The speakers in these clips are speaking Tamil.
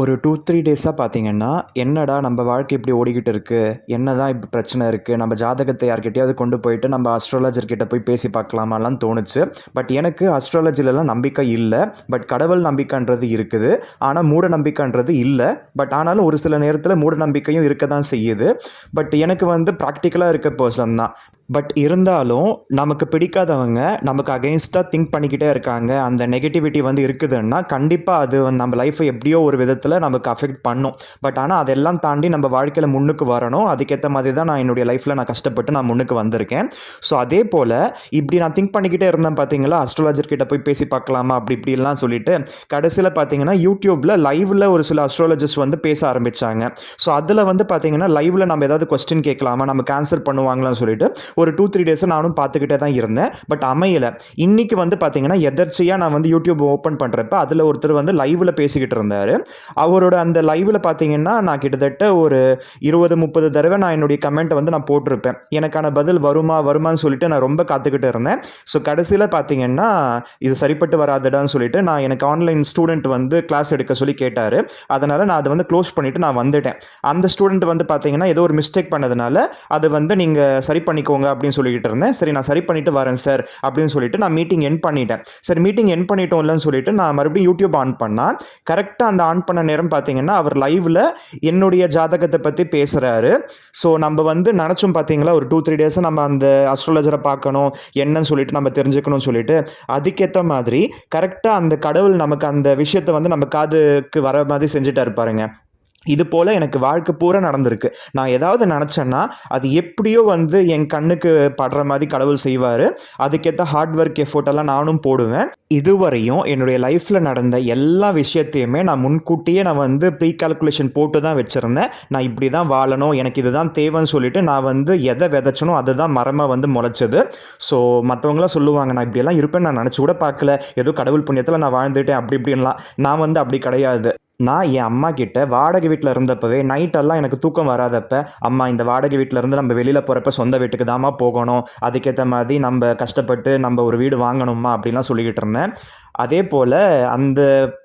ஒரு டூ த்ரீ டேஸாக பார்த்தீங்கன்னா என்னடா நம்ம வாழ்க்கை இப்படி ஓடிக்கிட்டு இருக்குது என்ன தான் இப்போ பிரச்சனை இருக்குது நம்ம ஜாதகத்தை யார்கிட்டயாவது கொண்டு போயிட்டு நம்ம அஸ்ட்ராலஜர்கிட்ட போய் பேசி பார்க்கலாமாலாம் தோணுச்சு. பட் எனக்கு அஸ்ட்ராலஜிலலாம் நம்பிக்கை இல்லை. பட் கடவுள் நம்பிக்கைன்றது இருக்குது. ஆனால் மூட நம்பிக்கைன்றது இல்லை. பட் ஆனாலும் ஒரு சில நேரத்தில் மூட நம்பிக்கையும் இருக்க தான் செய்யுது. பட் எனக்கு வந்து ப்ராக்டிக்கலாக இருக்க பர்சன் தான். பட் இருந்தாலும் நமக்கு பிடிக்காதவங்க நமக்கு அகெயின்ஸ்டாக திங்க் பண்ணிக்கிட்டே இருக்காங்க. அந்த நெகட்டிவிட்டி வந்து இருக்குதுன்னா கண்டிப்பாக அது வந்து நம்ம லைஃப்பை எப்படியோ ஒரு விதத்தில் நமக்கு அஃபெக்ட் பண்ணும். பட் ஆனால் அதெல்லாம் தாண்டி நம்ம வாழ்க்கையில் முன்னுக்கு வரணும். அதுக்கேற்ற மாதிரி தான் நான் என்னுடைய லைஃப்பில் நான் கஷ்டப்பட்டு நான் முன்னுக்கு வந்திருக்கேன். ஸோ அதே போல் இப்படி நான் திங்க் பண்ணிக்கிட்டே இருந்தேன் பார்த்தீங்களா அஸ்ட்ராலஜர் கிட்ட போய் பேசி பார்க்கலாமா? அப்படி இப்படிலாம் சொல்லிட்டு கடைசியில் பார்த்தீங்கன்னா யூடியூப்பில் லைவில் ஒரு சில அஸ்ட்ராலஜர்ஸ் வந்து பேச ஆரம்பித்தாங்க ஸோ அதில் வந்து பார்த்தீங்கன்னா லைவில் நம்ம ஏதாவது கொஸ்டின் கேட்கலாமா? நம்ம கேன்சல் பண்ணுவாங்களான்னு சொல்லிட்டு ஒரு டூ த்ரீ டேஸை நானும் பார்த்துக்கிட்டே தான் இருந்தேன். பட் அமையலை. இன்னைக்கு வந்து பார்த்தீங்கன்னா எதர்ச்சியாக நான் வந்து யூடியூப் ஓப்பன் பண்ணுறப்ப அதில் ஒருத்தர் வந்து லைவில் பேசிக்கிட்டு இருந்தார். அவரோட அந்த லைவில் பார்த்தீங்கன்னா நான் கிட்டத்தட்ட ஒரு இருபது முப்பது தடவை நான் என்னுடைய கமெண்ட்டை வந்து நான் போட்டிருப்பேன். எனக்கான பதில் வருமா வருமான்னு சொல்லிட்டு நான் ரொம்ப காத்துக்கிட்டு இருந்தேன். ஸோ கடைசியில் பார்த்தீங்கன்னா இது சரிப்பட்டு வராதுடான்னு சொல்லிட்டு நான் எனக்கு ஆன்லைன் ஸ்டூடெண்ட் வந்து கிளாஸ் எடுக்க சொல்லி கேட்டார். அதனால் நான் அதை வந்து க்ளோஸ் பண்ணிவிட்டு நான் வந்துட்டேன். அந்த ஸ்டூடெண்ட் வந்து பார்த்தீங்கன்னா ஏதோ ஒரு மிஸ்டேக் பண்ணதுனால அதை வந்து நீங்கள் சரி பண்ணிக்கோங்க அப்படின்னு சொல்லிக்கிட்டு இருந்தேன். சரி நான் சரி பண்ணிட்டு வரேன் சார் அப்படின்னு சொல்லிட்டு நான் மீட்டிங் என் பண்ணிட்டேன். சரி மீட்டிங் என் பண்ணிட்டோம்லன்னு சொல்லிட்டு நான் மறுபடியும் யூடியூப் ஆன் பண்ணால் கரெக்டாக அந்த ஆன் பண்ண நேரம் பார்த்தீங்கன்னா அவர் லைவில் என்னுடைய ஜாதகத்தை பற்றி பேசுகிறாரு ஸோ நம்ம வந்து நினச்சோம் பார்த்தீங்களா ஒரு டூ த்ரீ டேஸை நம்ம அந்த அஸ்ட்ராலஜரை பார்க்கணும் என்னன்னு சொல்லிட்டு நம்ம தெரிஞ்சுக்கணும்னு சொல்லிட்டு அதுக்கேற்ற மாதிரி கரெக்டாக அந்த கடவுள் நமக்கு அந்த விஷயத்தை வந்து நம்ம காதுக்கு வர மாதிரி செஞ்சுட்டா இருப்பாருங்க இது போல் எனக்கு வாழ்க்கை பூரா நடந்திருக்கு. நான் ஏதாவது நினச்சேன்னா அது எப்படியோ வந்து என் கண்ணுக்கு படுற மாதிரி கடவுள் செய்வார். அதுக்கேற்ற ஹார்ட் ஒர்க் எஃபோர்ட்டெல்லாம் நானும் போடுவேன். இதுவரையும் என்னுடைய லைஃப்பில் நடந்த எல்லா விஷயத்தையுமே நான் முன்கூட்டியே நான் வந்து ப்ரீ கால்குலேஷன் போட்டு தான் வச்சுருந்தேன். நான் இப்படி தான் வாழணும் எனக்கு இதுதான் தேவைன்னு சொல்லிட்டு நான் வந்து எதை விதைச்சனோ அதுதான் மரமாக வந்து முளைச்சது. ஸோ மற்றவங்களாம் சொல்லுவாங்க நான் இப்படியெல்லாம் இருப்பேன் நான் நினச்சி கூட பார்க்கல. ஏதோ கடவுள் புண்ணியத்தில் நான் வாழ்ந்துட்டேன். அப்படி இப்படின்லாம். நான் வந்து அப்படி கிடையாது. நான் என் அம்மா கிட்ட வாடகை வீட்டில் இருந்தப்பவே நைட்டெல்லாம் எனக்கு தூக்கம் வராதப்ப அம்மா இந்த வாடகை வீட்டில் இருந்து நம்ம வெளியில் போகிறப்ப சொந்த வீட்டுக்கு தாம்மா போகணும். அதுக்கேற்ற மாதிரி நம்ம கஷ்டப்பட்டு நம்ம ஒரு வீடு வாங்கணுமா அப்படிலாம் சொல்லிக்கிட்டு இருந்தேன். அதே போல் அந்த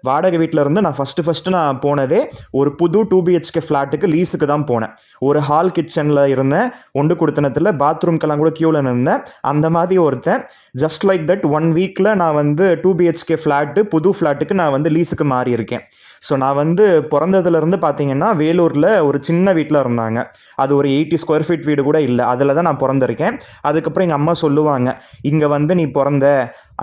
வாடகை வீட்டில் இருந்து நான் ஃபஸ்ட்டு ஃபஸ்ட்டு நான் போனதே ஒரு புது டூ பிஹெச்கே ஃப்ளாட்டுக்கு லீஸுக்கு தான் போனேன். ஒரு ஹால் கிச்சனில் இருந்தேன். ஒன்று கொடுத்தனத்தில் பாத்ரூம்க்கெல்லாம் கூட க்யூவில் நின்றேன் அந்த மாதிரி ஒருத்தன் ஜஸ்ட் லைக் தட் ஒன் வீக்கில் நான் வந்து டூ பிஹெச்கே ஃப்ளாட்டு புது ஃப்ளாட்டுக்கு நான் வந்து லீஸுக்கு மாறி இருக்கேன். ஸோ நான் வந்து பிறந்ததுலேருந்து பார்த்தீங்கன்னா வேலூரில் ஒரு சின்ன வீட்டில் இருந்தாங்க. அது ஒரு எயிட்டி ஸ்கொயர் ஃபீட் வீடு கூட இல்லை. அதில் தான் நான் பிறந்திருக்கேன். அதுக்கப்புறம் எங்கள் அம்மா சொல்லுவாங்க இங்கே வந்து நீ பிறந்த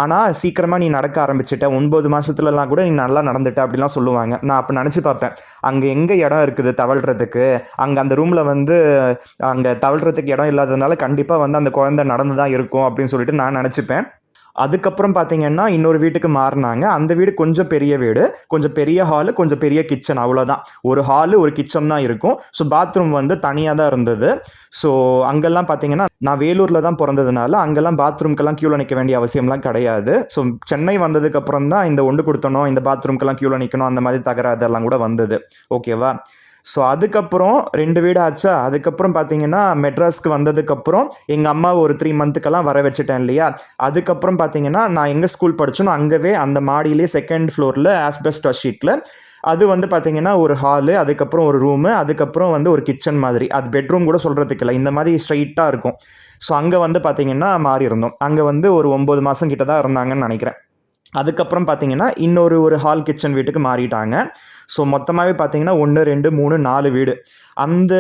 ஆனால் சீக்கிரமாக நீ நடக்க ஆரம்பிச்சிட்ட. ஒன்பது மாதத்துலலாம் கூட நீ நல்லா நடந்துட்ட அப்படிலாம் சொல்லுவாங்க. நான் அப்போ நினச்சி பார்ப்பேன் அங்கே எங்கே இடம் இருக்குது தவழ்கிறதுக்கு அங்கே அந்த ரூமில் வந்து அங்கே தவழ்கிறதுக்கு இடம் இல்லாததுனால கண்டிப்பாக வந்து அந்த குழந்தை நடந்து தான் இருக்கும் அப்படின்னு சொல்லிட்டு நான் நினச்சிப்பேன். அதுக்கப்புறம் பார்த்தீங்கன்னா இன்னொரு வீட்டுக்கு மாறினாங்க. அந்த வீடு கொஞ்சம் பெரிய வீடு. கொஞ்சம் பெரிய ஹாலு கொஞ்சம் பெரிய கிச்சன் அவ்வளோதான் ஒரு ஹாலு ஒரு கிச்சன் தான் இருக்கும். ஸோ பாத்ரூம் வந்து தனியாக தான் இருந்தது. ஸோ அங்கெல்லாம் பார்த்தீங்கன்னா நான் வேலூரில் தான் பிறந்ததுனால அங்கெல்லாம் பாத்ரூம்க்கெல்லாம் க்யூவில் நிற்க வேண்டிய அவசியம்லாம் கிடையாது. ஸோ சென்னை வந்ததுக்கப்புறம் தான் இந்த ஒன்று கொடுத்தணும் இந்த பாத்ரூம்க்கெல்லாம் க்யூவில் நிற்கணும் அந்த மாதிரி தகராதெல்லாம் கூட வந்தது. ஓகேவா ஸோ அதுக்கப்புறம் ரெண்டு வீடு ஆச்சா? அதுக்கப்புறம் பார்த்தீங்கன்னா மெட்ராஸ்க்கு வந்ததுக்கப்புறம் எங்கள் அம்மா ஒரு த்ரீ மந்த்துக்கெல்லாம் வர வச்சுட்டேன் இல்லையா? அதுக்கப்புறம் பார்த்தீங்கன்னா நான் எங்கே ஸ்கூல் படிச்சோனோ அங்கவே அந்த மாடியிலே செகண்ட் ஃப்ளோரில் ஆஸ்பெஸ்டா ஷீட்டில் அது வந்து பார்த்தீங்கன்னா ஒரு ஹாலு அதுக்கப்புறம் ஒரு ரூமு அதுக்கப்புறம் வந்து ஒரு கிச்சன் மாதிரி. அது பெட்ரூம் கூட சொல்கிறதுக்கு இல்லை. இந்த மாதிரி ஸ்ட்ரைட்டாக இருக்கும். ஸோ அங்கே வந்து பார்த்தீங்கன்னா மாறி இருந்தோம் அங்கே வந்து ஒரு ஒம்பது மாதம் கிட்ட தான் இருந்தாங்கன்னு நினைக்கிறேன். அதுக்கப்புறம் பார்த்தீங்கன்னா இன்னொரு ஒரு ஹால் கிச்சன் வீட்டுக்கு மாறிட்டாங்க. ஸோ மொத்தமாகவே பார்த்தீங்கன்னா ஒன்று ரெண்டு மூணு நாலு வீடு. அந்த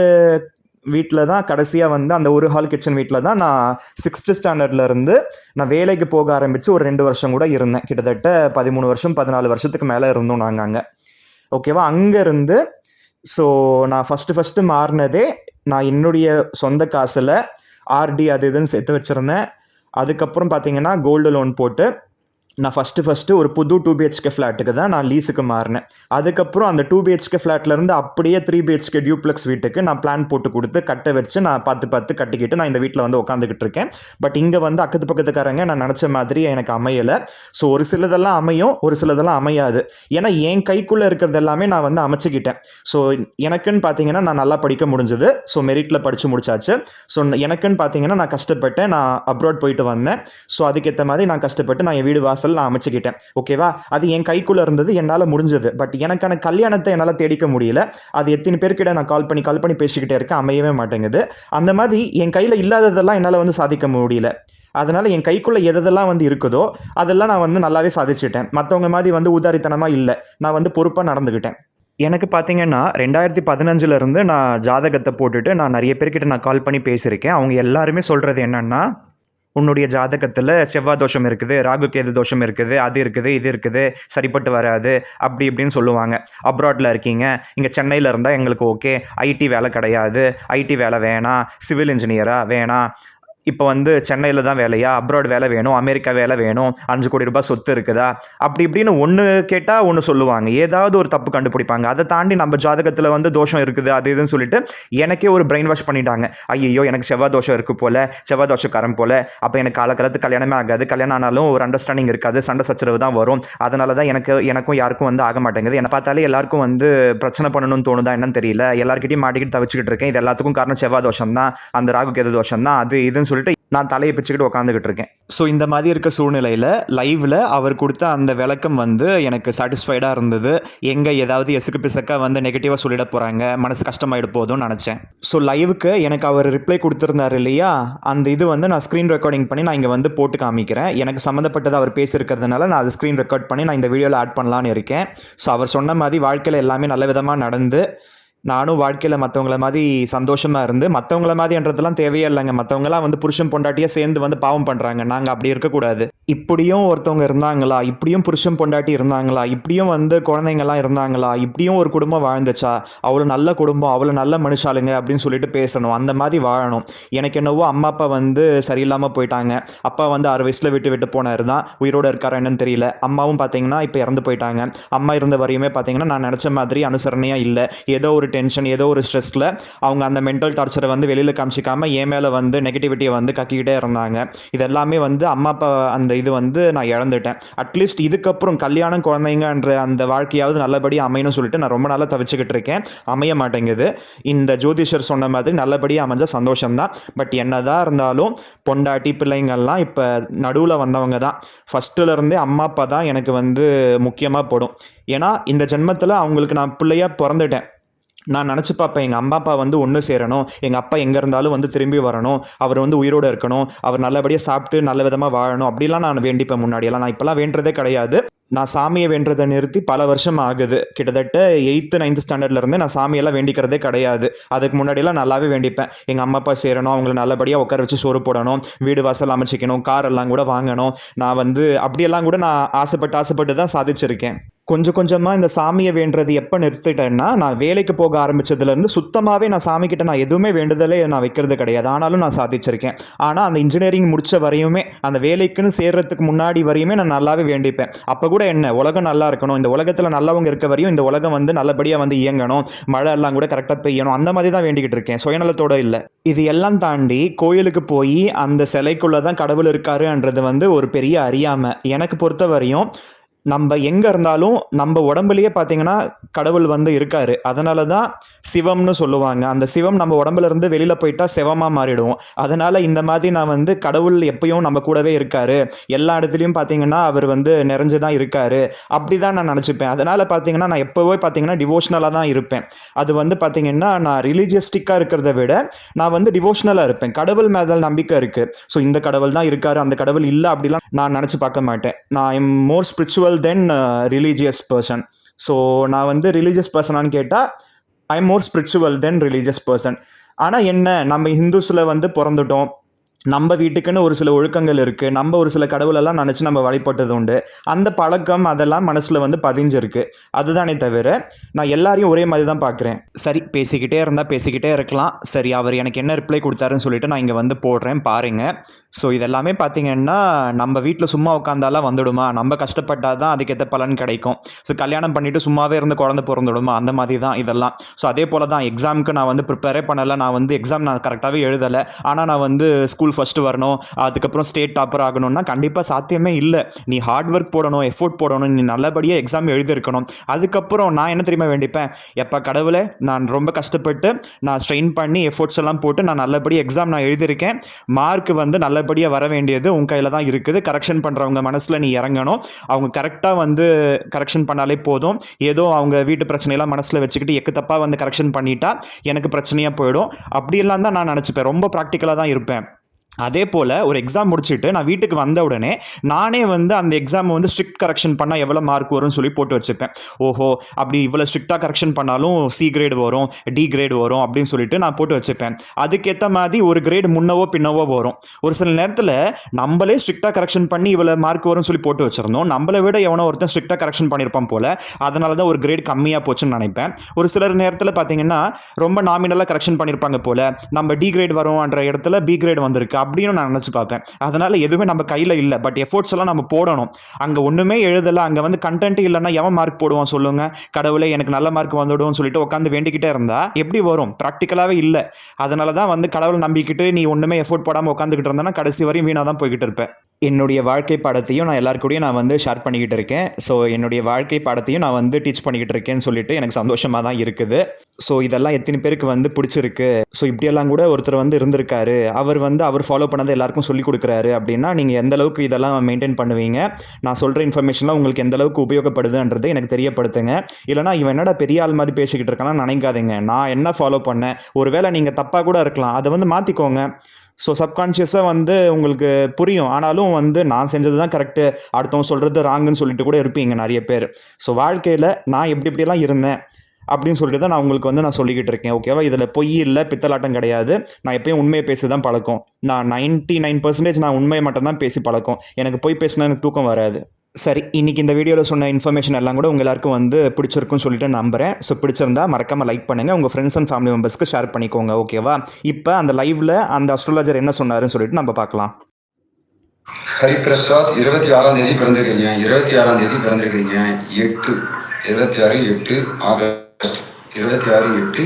வீட்டில் தான் கடைசியாக வந்து அந்த ஒரு ஹால் கிச்சன் வீட்டில் தான் நான் சிக்ஸ்த்து ஸ்டாண்டர்ட்லேருந்து நான் வேலைக்கு போக ஆரம்பித்து ஒரு ரெண்டு வருஷம் கூட இருந்தேன். கிட்டத்தட்ட பதிமூணு வருஷம் பதினாலு வருஷத்துக்கு மேலே இருந்தோம் நாங்கள் அங்கே. ஓகேவா அங்கேருந்து ஸோ நான் ஃபஸ்ட்டு ஃபஸ்ட்டு மாறினதே நான் என்னுடைய சொந்த காசில் ஆர்டி அது இதுன்னு சேர்த்து வச்சுருந்தேன். அதுக்கப்புறம் பார்த்தீங்கன்னா கோல்டு லோன் போட்டு நான் ஃபஸ்ட்டு ஃபஸ்ட்டு ஒரு புது டூ பிஹெச்கே ஃப்ளாட்டுக்கு தான் நான் லீஸுக்கு மாறினேன். அதுக்கப்புறம் அந்த டூ பிஹெச்கே ஃப்ளாட்லேருந்து அப்படியே த்ரீ பிஹெச்கே டியூப்ளெக்ஸ் வீட்டுக்கு நான் பிளான் போட்டு கொடுத்து கட்ட வச்சு நான் பார்த்து பார்த்து கட்டிக்கிட்டு நான் இந்த வீட்டில் வந்து உட்காந்துக்கிட்டு இருக்கேன். பட் இங்கே வந்து அக்கத்து பக்கத்துக்காரங்க நான் நினச்ச மாதிரி எனக்கு அமையலை. ஸோ ஒரு சிலதெல்லாம் அமையும் ஒரு சிலதெல்லாம் அமையாது. ஏன்னா என் கைக்குள்ளே இருக்கிறது எல்லாமே நான் வந்து அமைச்சுக்கிட்டேன். ஸோ எனக்குன்னு பார்த்தீங்கன்னா நான் நல்லா படிக்க முடிஞ்சது. ஸோ மெரிட்டில் படித்து முடிச்சாச்சு. ஸோ எனக்குன்னு பார்த்தீங்கன்னா நான் கஷ்டப்பட்டேன் நான் அப்ராட் போயிட்டு வந்தேன். ஸோ அதுக்கேற்ற மாதிரி நான் கஷ்டப்பட்டு நான் என் வீடு வாசல் வாசல் நான் அமைச்சுக்கிட்டேன். ஓகேவா அது என் கைக்குள்ளே இருந்தது என்னால் முடிஞ்சது. பட் எனக்கான கல்யாணத்தை என்னால் தேடிக்க முடியல. அது எத்தனை பேர்கிட்ட நான் கால் பண்ணி கால் பண்ணி பேசிக்கிட்டே இருக்கேன் அமையவே மாட்டேங்குது. அந்த மாதிரி என் கையில் இல்லாததெல்லாம் என்னால் வந்து சாதிக்க முடியல. அதனால் என் கைக்குள்ளே எதெல்லாம் வந்து இருக்குதோ அதெல்லாம் நான் வந்து நல்லாவே சாதிச்சிட்டேன். மற்றவங்க மாதிரி வந்து உதாரித்தனமாக இல்லை. நான் வந்து பொறுப்பாக நடந்துக்கிட்டேன். எனக்கு பார்த்தீங்கன்னா ரெண்டாயிரத்தி பதினஞ்சுலேருந்து நான் ஜாதகத்தை போட்டுட்டு நான் நிறைய பேர்கிட்ட நான் கால் பண்ணி பேசியிருக்கேன். அவங்க எல்லாருமே சொல்கிறது என்னென்னா உன்னுடைய ஜாதகத்தில் செவ்வாய் தோஷம் இருக்குது ராகு கேது தோஷம் இருக்குது அது இருக்குது இது இருக்குது சரிப்பட்டு வராது அப்படி இப்படின்னு சொல்லுவாங்க. அப்ராட்டில் இருக்கீங்க இங்கே சென்னையில் இருந்தால் எங்களுக்கு ஓகே ஐடி வேலை கிடையாது ஐடி வேலை வேணாம் சிவில் இன்ஜினியராக வேணாம். இப்போ வந்து சென்னையில் தான் வேலையா? அப்ராட் வேலை வேணும் அமெரிக்கா வேலை வேணும் அஞ்சு கோடி ரூபாய் சொத்து இருக்குதா? அப்படி இப்படின்னு ஒன்று கேட்டால் ஒன்று சொல்லுவாங்க. ஏதாவது ஒரு தப்பு கண்டுபிடிப்பாங்க. அதை தாண்டி நம்ம ஜாதகத்தில் வந்து தோஷம் இருக்குது அது இதுன்னு சொல்லிட்டு எனக்கே ஒரு பிரெயின் வாஷ் பண்ணிட்டாங்க. ஐயோ எனக்கு செவ்வாய் தோஷம் இருக்குது போல செவ்வாய் தோஷக்காரன் போல. அப்போ எனக்கு காலக்காலத்து கல்யாணமே ஆகாது. கல்யாணம் ஆனாலும் ஒரு அண்டர்ஸ்டாண்டிங் இருக்காது. சண்டை சச்சரவு தான் வரும். அதனால தான் எனக்கு எனக்கும் யாருக்கும் வந்து ஆக மாட்டேங்குது. என்னை பார்த்தாலே எல்லாருக்கும் வந்து பிரச்சனை பண்ணணும்னு தோணுதா என்னன்னு தெரியல. எல்லாருக்கிட்டையும் மாட்டிக்கிட்டு தவிச்சுக்கிட்டு இருக்கேன். இது எல்லாத்துக்கும் காரணம் செவ்வாய் தோஷம் தான் அந்த ராகு கேது தோஷம் தான் அது இதுன்னு சொல்லிட்டு நான் தலையை பிச்சுக்கிட்டு உட்காந்துக்கிட்டு இருக்கேன் ஸோ இந்த மாதிரி இருக்க சூழ்நிலையில் லைவில் அவர் கொடுத்த அந்த விளக்கம் வந்து எனக்கு சாட்டிஸ்ஃபைடாக இருந்தது. எங்கே ஏதாவது எசுக்கு பிசக்கா வந்து நெகட்டிவாக சொல்லிட போகிறாங்க மனசு கஷ்டமாயிட போதும்னு நினச்சேன். ஸோ லைவுக்கு எனக்கு அவர் ரிப்ளை கொடுத்துருந்தாரு இல்லையா? அந்த இது வந்து நான் ஸ்க்ரீன் ரெக்கார்டிங் பண்ணி நான் இங்கே வந்து போட்டு காமிக்கிறேன். எனக்கு சம்மந்தப்பட்டது அவர் பேசியிருக்கிறதுனால நான் அதை ஸ்க்ரீன் ரெக்கார்ட் பண்ணி நான் இந்த வீடியோவில் ஆட் பண்ணலான்னு இருக்கேன். ஸோ அவர் சொன்ன மாதிரி வாழ்க்கையில் எல்லாமே நல்ல விதமாக நடந்து நானும் வாழ்க்கையில் மற்றவங்கள மாதிரி சந்தோஷமாக இருந்து மற்றவங்கள மாதிரின்றதெல்லாம் தேவையே இல்லைங்க. மற்றவங்களாம் வந்து புருஷன் பொண்டாட்டியே சேர்ந்து வந்து பாவம் பண்ணுறாங்க நாங்கள் அப்படி இருக்கக்கூடாது. இப்படியும் ஒருத்தவங்க இருந்தாங்களா? இப்படியும் புருஷன் பொண்டாட்டி இருந்தாங்களா? இப்படியும் வந்து குழந்தைங்கலாம் இருந்தாங்களா? இப்படியும் ஒரு குடும்பம் வாழ்ந்துச்சா? அவ்வளோ நல்ல குடும்பம் அவ்வளோ நல்ல மனுஷாளுங்க அப்படின்னு சொல்லிட்டு பேசணும். அந்த மாதிரி வாழணும். எனக்கு என்னவோ அம்மா அப்பா வந்து சரியில்லாமல் போயிட்டாங்க. அப்பா வந்து ஆறு வயசில் விட்டு விட்டு போனார் தான். உயிரோடு இருக்காரா என்னன்னு தெரியல. அம்மாவும் பார்த்தீங்கன்னா இப்போ இறந்து போயிட்டாங்க. அம்மா இருந்த வரையுமே பார்த்தீங்கன்னா நான் நினச்ச மாதிரி அனுசரணையாக இல்லை. ஏதோ ஒரு டென்ஷன் ஏதோ ஒரு ஸ்ட்ரெஸ்ஸில் அவங்க அந்த மென்டல் டார்ச்சரை வந்து வெளியில் காமிச்சிக்காம என் மேலே வந்து நெகட்டிவிட்டியை வந்து கக்கிக்கிட்டே இருந்தாங்க. இது எல்லாமே வந்து அம்மா அப்பா அந்த இது வந்து நான் இழந்துட்டேன். அட்லீஸ்ட் இதுக்கப்புறம் கல்யாணம் குழந்தைங்கன்ற அந்த வாழ்க்கையாவது நல்லபடியாக அமையணும்னு சொல்லிட்டு நான் ரொம்ப நாளாக தவிச்சுக்கிட்டு இருக்கேன். அமைய மாட்டேங்குது. இந்த ஜோதிஷர் சொன்ன மாதிரி நல்லபடியாக அமைஞ்ச சந்தோஷம்தான். பட் என்னதான் இருந்தாலும் பொண்டாட்டி பிள்ளைங்கள்லாம் இப்போ நடுவில் வந்தவங்க தான். ஃபஸ்ட்டுலேருந்தே அம்மா அப்பா தான் எனக்கு வந்து முக்கியமாக படும். ஏன்னா இந்த ஜென்மத்தில் அவங்களுக்கு நான் பிள்ளையாக பிறந்துட்டேன். நான் நினச்சி பார்ப்பேன் எங்கள் அம்மா அப்பா வந்து ஒன்று சேரணும் எங்கள் அப்பா எங்கே இருந்தாலும் வந்து திரும்பி வரணும் அவர் வந்து உயிரோடு இருக்கணும் அவர் நல்லபடியாக சாப்பிட்டு நல்ல விதமாக வாழணும் அப்படிலாம் நான் வேண்டிப்பேன் முன்னாடியெல்லாம் நான் இப்போலாம் வேண்டுறதே கிடையாது. நான் சாமியை வேண்டுறதை நிறுத்தி பல வருஷம் ஆகுது. கிட்டத்தட்ட எயித்து நைன்த் ஸ்டாண்டர்ட்லேருந்து நான் சாமியெல்லாம் வேண்டிக்கிறதே கிடையாது. அதுக்கு முன்னாடியெல்லாம் நல்லாவே வேண்டிப்பேன். எங்கள் அம்மா அப்பா சேரணும் அவங்கள நல்லபடியாக உட்கார வச்சு சோறு போடணும் வீடு வாசல் அமைச்சிக்கணும் கார் எல்லாம் கூட வாங்கணும். நான் வந்து அப்படியெல்லாம் கூட நான் ஆசைப்பட்டு ஆசைப்பட்டு தான் சாதிச்சிருக்கேன். கொஞ்சம் கொஞ்சமாக இந்த சாமியை வேண்டுறது எப்போ நிறுத்திட்டேன்னா நான் வேலைக்கு போக ஆரம்பிச்சதுலேருந்து சுத்தமாகவே நான் சாமிக்கிட்ட நான் எதுவுமே வேண்டுதலே நான் வைக்கிறது கிடையாது. ஆனாலும் நான் சாதிச்சிருக்கேன். ஆனால் அந்த இன்ஜினியரிங் முடித்த வரையுமே அந்த வேலைக்குன்னு சேர்றதுக்கு முன்னாடி வரையுமே நான் நல்லாவே வேண்டிப்பேன். அப்போ கூட என்ன உலகம் நல்லா இருக்கணும். இந்த உலகத்தில் நல்லவங்க இருக்க வரையும் இந்த உலகம் வந்து நல்லபடியாக வந்து இயங்கணும். மழை எல்லாம் கூட கரெக்டாக பெய்யணும். அந்த மாதிரி தான் வேண்டிக்கிட்டு இருக்கேன். சுயநலத்தோடு இல்லை. இது எல்லாம் தாண்டி கோயிலுக்கு போய் அந்த சிலைக்குள்ளே தான் கடவுள் இருக்காருன்றது வந்து ஒரு பெரிய அறியாமை. எனக்கு பொறுத்த வரையும் நம்ம எங்கே இருந்தாலும் நம்ம உடம்புலயே பார்த்தீங்கன்னா கடவுள் வந்து இருக்காரு. அதனால தான் சிவம்னு சொல்லுவாங்க. அந்த சிவம் நம்ம உடம்புல இருந்து வெளியில் போயிட்டா சிவமாக மாறிடுவோம். அதனால இந்த மாதிரி நான் வந்து கடவுள் எப்பயும் நம்ம கூடவே இருக்காரு. எல்லா இடத்துலையும் பார்த்தீங்கன்னா அவர் வந்து நிறைஞ்சு தான் இருக்காரு. அப்படி தான் நான் நினச்சிப்பேன். அதனால பார்த்தீங்கன்னா நான் எப்போவே பார்த்தீங்கன்னா டிவோஷனலாக தான் இருப்பேன். அது வந்து பார்த்தீங்கன்னா நான் ரிலீஜியஸ்டிக்காக இருக்கிறத விட நான் வந்து டிவோஷனலாக இருப்பேன். கடவுள் மேலே நம்பிக்கை இருக்குது ஸோ இந்த கடவுள் தான் இருக்காரு. அந்த கடவுள் இல்லை அப்படிலாம் நான் நினச்சி பார்க்க மாட்டேன். நான் am more spiritual than religious person so நான் வந்து ரிலீஜியஸ் பர்சனான்னு கேட்டால் I am more spiritual than religious person ஆனால் என்ன நம்ம ஹிந்துஸில் வந்து பிறந்துட்டோம். நம்ம வீட்டுக்குன்னு ஒரு சில ஒழுக்கங்கள் இருக்குது நம்ம ஒரு சில கடவுளெல்லாம் நினச்சி நம்ம வழிபட்டது உண்டு. அந்த பழக்கம் அதெல்லாம் மனசில் வந்து பதிஞ்சிருக்கு. அதுதானே தவிர நான் எல்லாரையும் ஒரே மாதிரி தான் பார்க்குறேன் சரி பேசிக்கிட்டே இருந்தால் பேசிக்கிட்டே இருக்கலாம். சரி அவர் எனக்கு என்ன ரிப்ளை கொடுத்தாருன்னு சொல்லிட்டு நான் இங்கே வந்து போடுறேன். பாருங்கள் ஸோ இதெல்லாமே பார்த்தீங்கன்னா நம்ம வீட்டில் சும்மா உட்காந்தாலாம் வந்துடுமா? நம்ம கஷ்டப்பட்டால் தான் அதுக்கேற்ற பலன் கிடைக்கும். ஸோ கல்யாணம் பண்ணிவிட்டு சும்மாவே இருந்து குழந்தை பிறந்துடுமா? அந்த மாதிரி தான் இதெல்லாம். ஸோ அதே போல் தான் எக்ஸாமுக்கு நான் வந்து ப்ரிப்பேரே பண்ணலை. நான் வந்து எக்ஸாம் நான் கரெக்டாகவே எழுதலை. ஆனால் நான் வந்து ஸ்கூல் ஃபஸ்ட்டு வரணும். அதுக்கப்புறம் ஸ்டேட் டாப்பர் ஆகணும்னா கண்டிப்பாக சாத்தியமே இல்லை. நீ ஹார்ட் ஒர்க் போடணும் எஃபோர்ட் போடணும் நீ நல்லபடியாக எக்ஸாம் எழுதியிருக்கணும். அதுக்கப்புறம் நான் என்ன தெரியுமா வேண்டிப்பேன்? எப்போ கடவுளை நான் ரொம்ப கஷ்டப்பட்டு நான் ஸ்ட்ரெயின் பண்ணி எஃபோர்ட்ஸ் எல்லாம் போட்டு நான் நல்லபடியாக எக்ஸாம் நான் எழுதியிருக்கேன். மார்க் வந்து நல்ல நல்லபடியாக வர வேண்டியது உன் கையில் தான் இருக்குது. கரெக்ஷன் பண்ணுறவங்க மனசில் நீ இறங்கணும். அவங்க கரெக்டாக வந்து கரெக்ஷன் பண்ணாலே போதும். ஏதோ அவங்க வீட்டு பிரச்சனையெல்லாம் மனசில் வச்சுக்கிட்டு எக்கு தப்பாக வந்து கரெக்ஷன் பண்ணிட்டா எனக்கு பிரச்சனையாக போயிடும். அப்படியெல்லாம் தான் நான் நினச்சிப்பேன். ரொம்ப ப்ராக்டிக்கலாக தான் இருப்பேன். அதே போல் ஒரு எக்ஸாம் முடிச்சுட்டு நான் வீட்டுக்கு வந்த உடனே நானே வந்து அந்த எக்ஸாம் வந்து ஸ்ட்ரிக்ட் கரெக்ஷன் பண்ணால் எவ்வளோ மார்க் வரும்னு சொல்லி போட்டு வச்சுப்பேன். ஓஹோ அப்படி இவ்வளோ ஸ்ட்ரிக்டாக கரெக்ஷன் பண்ணாலும் சி கிரேடு வரும் டி கிரேடு வரும் அப்படின்னு சொல்லிட்டு நான் போட்டு வச்சுப்பேன். அதுக்கேற்ற மாதிரி ஒரு கிரேடு முன்னவோ பின்னவோ வரும். ஒரு சில நேரத்தில் நம்மளே ஸ்ட்ரிக்டாக கரெக்ஷன் பண்ணி இவ்வளோ மார்க் வரும்னு சொல்லி போட்டு வச்சுருந்தோம் நம்மளை விட எவனோ ஒருத்தன் ஸ்ட்ரிக்டாக கரெக்ஷன் பண்ணியிருப்பான் போல் அதனால தான் ஒரு கிரேட் கம்மியாக போச்சுன்னு நினைப்பேன். ஒரு சிலர் நேரத்தில் பார்த்தீங்கன்னா ரொம்ப நாமினலாக கரெக்ஷன் பண்ணியிருப்பாங்க போல். நம்ம டி கிரேட் வரும்ன்ற இடத்துல பி கிரேட் வந்திருக்கு? அப்படின்னு நான் நினச்சி பார்ப்பேன் அதனால் எதுவுமே நம்ம கையில் இல்லை. பட் எஃபோர்ட்ஸ் எல்லாம் நம்ம போடணும். அங்கே ஒன்றுமே எழுதலை. அங்கே வந்து கண்டென்ட் இல்லைன்னா எவன் மார்க் போடுவான் சொல்லுங்கள் கடவுளே எனக்கு நல்ல மார்க் வந்துடும் சொல்லிட்டு உட்காந்து வேண்டிக்கிட்டே இருந்தால் எப்படி வரும்? ப்ராக்டிக்கலாகவே இல்லை. அதனால தான் வந்து கடவுள் நம்பிக்கிட்டு நீ ஒன்றுமே எஃபோர்ட் போடாமல் உட்காந்துக்கிட்டு இருந்தேன்னா கடைசி வரையும் வீணாக தான் போய்கிட்டு இருப்பேன். என்னுடைய வாழ்க்கை பாடத்தையும் நான் எல்லாருக்கூடையும் நான் வந்து ஷேர் பண்ணிக்கிட்டு இருக்கேன். ஸோ என்னுடைய வாழ்க்கை பாடத்தையும் நான் வந்து டீச் பண்ணிக்கிட்டு இருக்கேன்னு சொல்லிட்டு எனக்கு சந்தோஷமாக தான் இருக்குது. ஸோ இதெல்லாம் எத்தனை பேருக்கு வந்து பிடிச்சிருக்கு? ஸோ இப்படியெல்லாம் கூட ஒருத்தர் வந்து இருந்திருக்காரு. அவர் வந்து அவர் ஃபாலோ பண்ணதை எல்லாருக்கும் சொல்லி கொடுக்குறாரு அப்படின்னா நீங்கள் எந்த அளவுக்கு இதெல்லாம் மெயின்டைன் பண்ணுவீங்க? நான் சொல்கிற இன்ஃபர்மேஷன்லாம் உங்களுக்கு எந்த அளவுக்கு உபயோகப்படுதுன்றதை எனக்கு தெரியப்படுத்துங்க. இல்லைனா இவன் என்னடா பெரிய ஆள் மாதிரி பேசிக்கிட்டு இருக்கானா நினைக்காதீங்க. நான் என்ன ஃபாலோ பண்ணேன்? ஒருவேளை நீங்கள் தப்பாக கூட இருக்கலாம். அதை வந்து மாற்றிக்கோங்க ஸோ சப்கான்ஷியஸாக வந்து உங்களுக்கு புரியும். ஆனாலும் வந்து நான் செஞ்சது தான் கரெக்டு அடுத்தவங்க சொல்கிறது ராங்குன்னு சொல்லிட்டு கூட இருப்பீங்க நிறைய பேர். ஸோ வாழ்க்கையில் நான் எப்படி இப்படிலாம் இருந்தேன் அப்படின்னு சொல்லிட்டு தான் நான் உங்களுக்கு வந்து நான் சொல்லிக்கிட்டு இருக்கேன். ஓகேவா இதில் பொய் இல்லை பித்தலாட்டம் கிடையாது. நான் எப்பயும் உண்மையை பேசி தான் பழக்கம். நான் நைன்ட்டி நைன் பர்சன்டேஜ் நான் உண்மையை மட்டும் தான் பேசி பழக்கம். எனக்கு பொய் பேசினா எனக்கு தூக்கம் வராது. சரி இன்றைக்கி இந்த வீடியோவில் சொன்ன இன்ஃபர்மேஷன் எல்லாம் கூட உங்கள் எல்லாருக்கும் வந்து பிடிச்சிருக்குன்னு சொல்லிட்டு நம்புறேன். ஸோ பிடிச்சிருந்தா மறக்காமல் லைக் பண்ணுங்கள் உங்கள் ஃப்ரெண்ட்ஸ் அண்ட் ஃபேமிலி மெம்பர்ஸ்க்கு ஷேர் பண்ணிக்கோங்க ஓகேவா இப்போ அந்த லைவில் அந்த அஸ்ட்ராலஜர் என்ன சொன்னாருன்னு சொல்லிட்டு நம்ம பார்க்கலாம். ஹரிபிரசாத் இருபத்தி ஆறாம் தேதி பிறந்திருக்கீங்க. இருபத்தி ஆறாம் தேதி பிறந்திருக்கீங்க. எட்டு இருபத்தி ஆறு எட்டு ஆகஸ்ட். இருபத்தி ஆறு எட்டு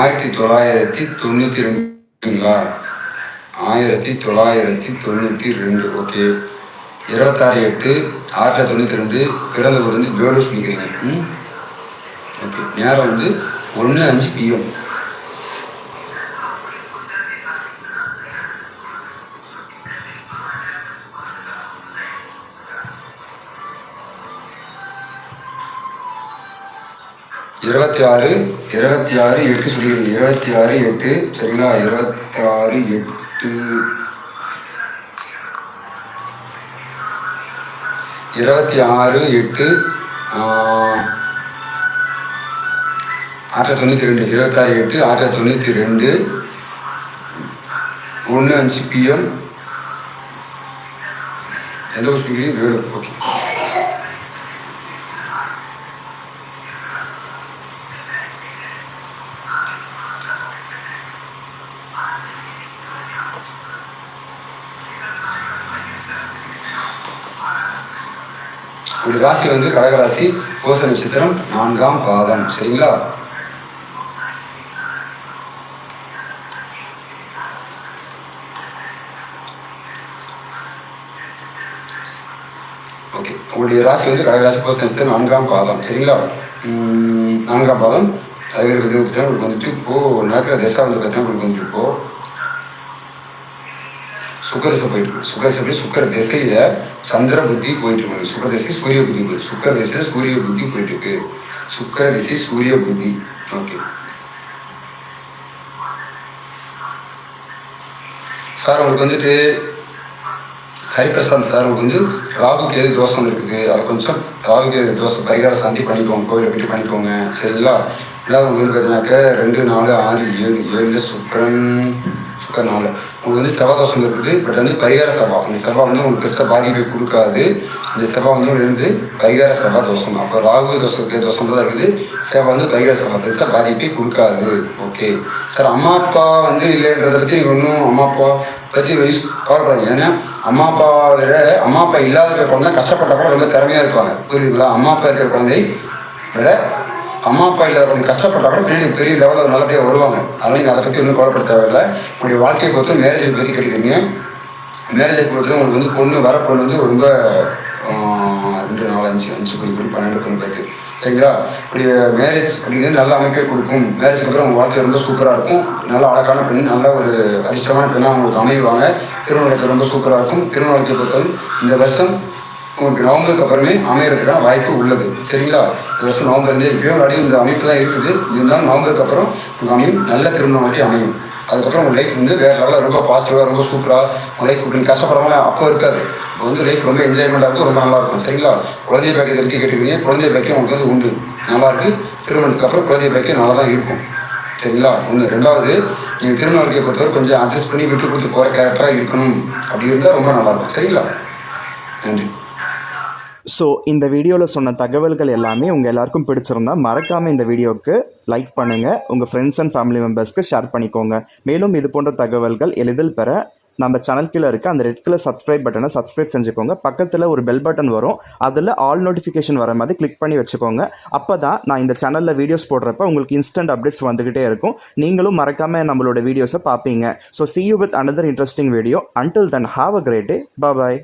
ஆயிரத்தி தொள்ளாயிரத்தி தொண்ணூற்றி ரெண்டுங்களா? ஆயிரத்தி தொள்ளாயிரத்தி தொண்ணூற்றி ரெண்டு ஓகே இருபத்தாறு எட்டு ஆயிரத்தி தொள்ளாயிரத்தி தொண்ணூற்றி ரெண்டு பிறந்த ஊர் வந்து வேலூர் சொல்லிக்கிறீங்க ம்? ஓகே. நேரம் வந்து ஒன்று அஞ்சு பிஎம் இருபத்தி ஆறு இருபத்தி ஆறு எட்டு சொல்லிடுங்க. இருபத்தி ஆறு எட்டு சரிங்களா? இருபத்தி ஆறு எட்டு இருபத்தி ஆறு எட்டு ஆயிரத்தி தொண்ணூற்றி ரெண்டு இருபத்தாறு எட்டு ஆயிரத்தி தொண்ணூற்றி ரெண்டு ஒன்று அஞ்சு பிஎம் எந்த ஒரு ஸ்பீக்கிங் வேணும் ஓகே ஒரு ராசி வந்து கடகராசி கோச நட்சத்திரம் நான்காம் பாதம். சரிங்களா? ஓகே. உங்களுடைய ராசி வந்து கடகராசி கோச நட்சத்திரம் நான்காம் பாதம். சரிங்களா? நான்காம் பாதம். அதில் வந்து பார்த்தீங்கன்னா உங்களுக்கு வந்துட்டு இப்போது நடக்கிற தசா வந்து பார்த்தீங்கன்னா உங்களுக்கு வந்துட்டு இப்போது சுக்கரசை போயிட்டு இருக்கு. சுக்கரசை சுக்கர திசையில சந்திர புத்தி போயிட்டு இருக்கு. சுக்கர திசை சூரிய புத்தி போயிட்டு சுக்கர திசை சூரிய புத்தி போயிட்டு இருக்கு. சுக்கர திசை சூரிய புத்தி. ஓகே. சார் உங்களுக்கு வந்துட்டு ஹரிபிரசாத் சார் உங்களுக்கு வந்து ராகு கேது தோஷம் இருக்குது. அது கொஞ்சம் ராகு கேது தோஷம் பரிகார சாந்தி பண்ணிக்கோங்க. கோயிலை எப்படி பண்ணிக்கோங்க. சரிங்களா? இல்லாத உங்களுக்கு பார்த்தீங்கன்னாக்க ரெண்டு நாலு ஆறு ஏழு ஏழு சுக்கரன். சுக்கரன் உங்களுக்கு வந்து செவ்வாய் தோஷம் இருக்குது. பட் வந்து பரிகார சபா அந்த செவ்வாய் வந்து உங்களுக்கு பெருசாக பாதிப்பை கொடுக்காது. இந்த செவ்வா வந்து இருந்து பரிகார சபா தோஷம். அப்போ ராகு தோஷத்துக்கு தோஷம் தான் இருக்குது. செவ்வா வந்து பரிகார சபா பெருசாக பாதிப்பை கொடுக்காது. ஓகே சார் அம்மா அப்பா வந்து இல்லைன்றதை பற்றி நீங்கள் ஒன்றும் அம்மா அப்பா பற்றி வயசு கவலைப்படாதீங்க. ஏன்னா அம்மா அப்பாவோட அம்மா அப்பா இல்லாத குழந்தை கஷ்டப்பட்ட கூட ரொம்ப திறமையாக இருப்பாங்க. புரியுதுங்களா? அம்மா அப்பா இருக்கிற குழந்தை விட அம்மா அப்பா இல்லாத கொஞ்சம் கஷ்டப்பட்டாலும் கூட பெரிய பெரிய லெவலில் நல்லபடியாக வருவாங்க. அதனால் நீங்கள் அதை பற்றி ஒன்றும் கவலைப்பட தேவையில்லை. உங்களுடைய வாழ்க்கையை பொறுத்து மேரேஜை பற்றி கேட்டுக்கிறீங்க மேரேஜை பொறுத்து உங்களுக்கு வந்து பொண்ணு வர பொண்ணு வந்து ரொம்ப ரெண்டு நாலு அஞ்சு அஞ்சு பன்னெண்டு பொண்ணு சரிங்களா? இப்படி மேரேஜ் அப்படிங்கிறது நல்ல அமைப்பை கொடுக்கும். மேரேஜ் அப்புறம் உங்கள் வாழ்க்கை ரொம்ப சூப்பராக இருக்கும். நல்ல அழகான பெண் நல்ல ஒரு அதிர்ஷ்டமான பெண்ணாக உங்களுக்கு அமைவாங்க. திருமணத்தை ரொம்ப சூப்பராக இருக்கும். திருமணத்தை பொறுத்தவரை இந்த வருஷம் உங்களுக்கு நவம்பருக்கு அப்புறமே அமையறதுக்கான வாய்ப்பு உள்ளது. சரிங்களா? இந்த வருஷம் நவம்பர் இருந்து இப்பயும் முன்னாடி இந்த அமைப்பு தான் இருக்குது. இருந்தாலும் நவம்பருக்கு அப்புறம் உங்களுக்கு அமையும். நல்ல திருமணம் மாதிரி அமையும். அதுக்கப்புறம் உங்கள் லைஃப் வந்து வேறு லெவலில் ரொம்ப பாசிட்டிவாக ரொம்ப சூப்பராக உங்கள் லைஃப் நீங்கள் கஷ்டப்படுறவங்க அப்போ இருக்காது. இப்போ வந்து லைஃப் ரொம்ப என்ஜாய்மெண்ட்டாக இருக்கும் ரொம்ப நல்லாயிருக்கும் சரிங்களா? குழந்தை பேக்கை பற்றி கேட்டுக்கிறீங்க குழந்தைய பேக்கே உங்களுக்கு வந்து உண்டு. நல்லாயிருக்கு திருமணத்துக்கு அப்புறம் குழந்தை பேக்கே நல்லா தான் இருக்கும். சரிங்களா? ஒன்று ரெண்டாவது நீங்கள் திருமண வாழ்க்கையை பொறுத்தவரை கொஞ்சம் அட்ஜஸ்ட் பண்ணி விட்டு கொடுத்து போகிற கேரக்டராக இருக்கணும். அப்படி இருந்தால் ரொம்ப நல்லாயிருக்கும் சரிங்களா? நன்றி. ஸோ இந்த வீடியோவில் சொன்ன தகவல்கள் எல்லாமே உங்கள் எல்லாருக்கும் பிடிச்சிருந்தா மறக்காமல் இந்த வீடியோவுக்கு லைக் பண்ணுங்கள் உங்கள் ஃப்ரெண்ட்ஸ் அண்ட் ஃபேமிலி மெம்பர்ஸ்க்கு ஷேர் பண்ணிக்கோங்க. மேலும் இது போன்ற தகவல்கள் எளிதில் பெற நம்ம சேனல் கீழே இருக்க அந்த ரெட் கலர் சப்ஸ்கிரைப் பட்டனை சப்ஸ்கிரைப் செஞ்சுக்கோங்க. பக்கத்தில் ஒரு பெல் பட்டன் வரும். அதில் ஆல் நோட்டிஃபிகேஷன் வர மாதிரி கிளிக் பண்ணி வச்சுக்கோங்க. அப்போ தான் நான் இந்த சேனலில் வீடியோஸ் போடுறப்ப உங்களுக்கு இன்ஸ்டன்ட் அப்டேட்ஸ் வந்துக்கிட்டே இருக்கும். நீங்களும் மறக்காமல் நம்மளோட வீடியோஸை பார்ப்பீங்க. So see you with another interesting video until then have a great day bye